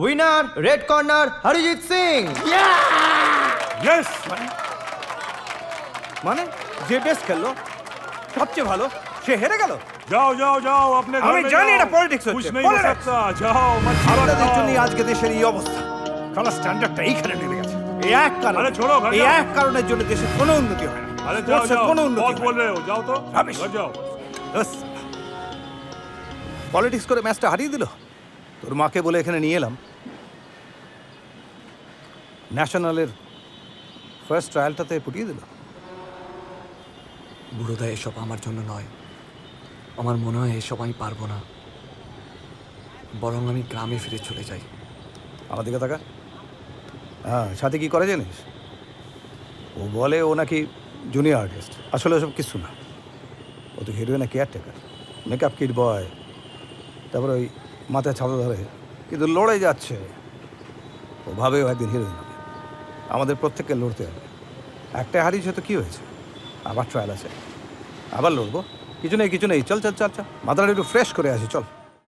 Winner red corner Harijit Singh মানে যে best খেললো সবচেয়ে ভালো সে হেরে গেল? যাও যাও যাও আপনি আমি জানি এটা পলিটিক্স হচ্ছে। যাও জন্য আজকে দেশের এই অবস্থা। খেলা স্ট্যান্ডার্ডটা এইখানে নেমে গেছে। এই এক কারণে ছোড়ো এই এক কারণের জন্য দেশের কোনো উন্নতি হয় না। আরে যাও যাও কোনো উন্নতি বল রে যাও তো। যাও পলিটিক্স করে ম্যাচটা হারিয়ে দিল। তোর মাকে বলে এখানে নিয়ে এলাম। ন্যাশনালের ফার্স্ট ট্রায়ালটাতে পুটিয়ে দিল। বুড়োদা এসব আমার জন্য নয়। আমার মনে হয় এসব আমি পারব না। বরং আমি গ্রামে ফিরে চলে যাই। আমার দিকে তাকা। হ্যাঁ সাথে কি করে জানিস? ও বলে ও নাকি জুনিয়র আর্টিস্ট আসলে ওসব কিছু না। ও তো হিরোইনে কেয়ারটেকার মেকআপ কিট বয় তারপরে ওই মাথায় ছাতা ধরে, কিন্তু লড়ে যাচ্ছে। ও ভাবে ও একদিন হিরোইন হবে আমাদের প্রত্যেককে লড়তে হবে। একটা হারিয়েছে তো কী হয়েছে? আবার ট্রায়াল আছে। আবার লড়বো। কিছু নেই কিছু নেই। চল চল চল চল। মাথাটা একটু ফ্রেশ করে আসি, চল।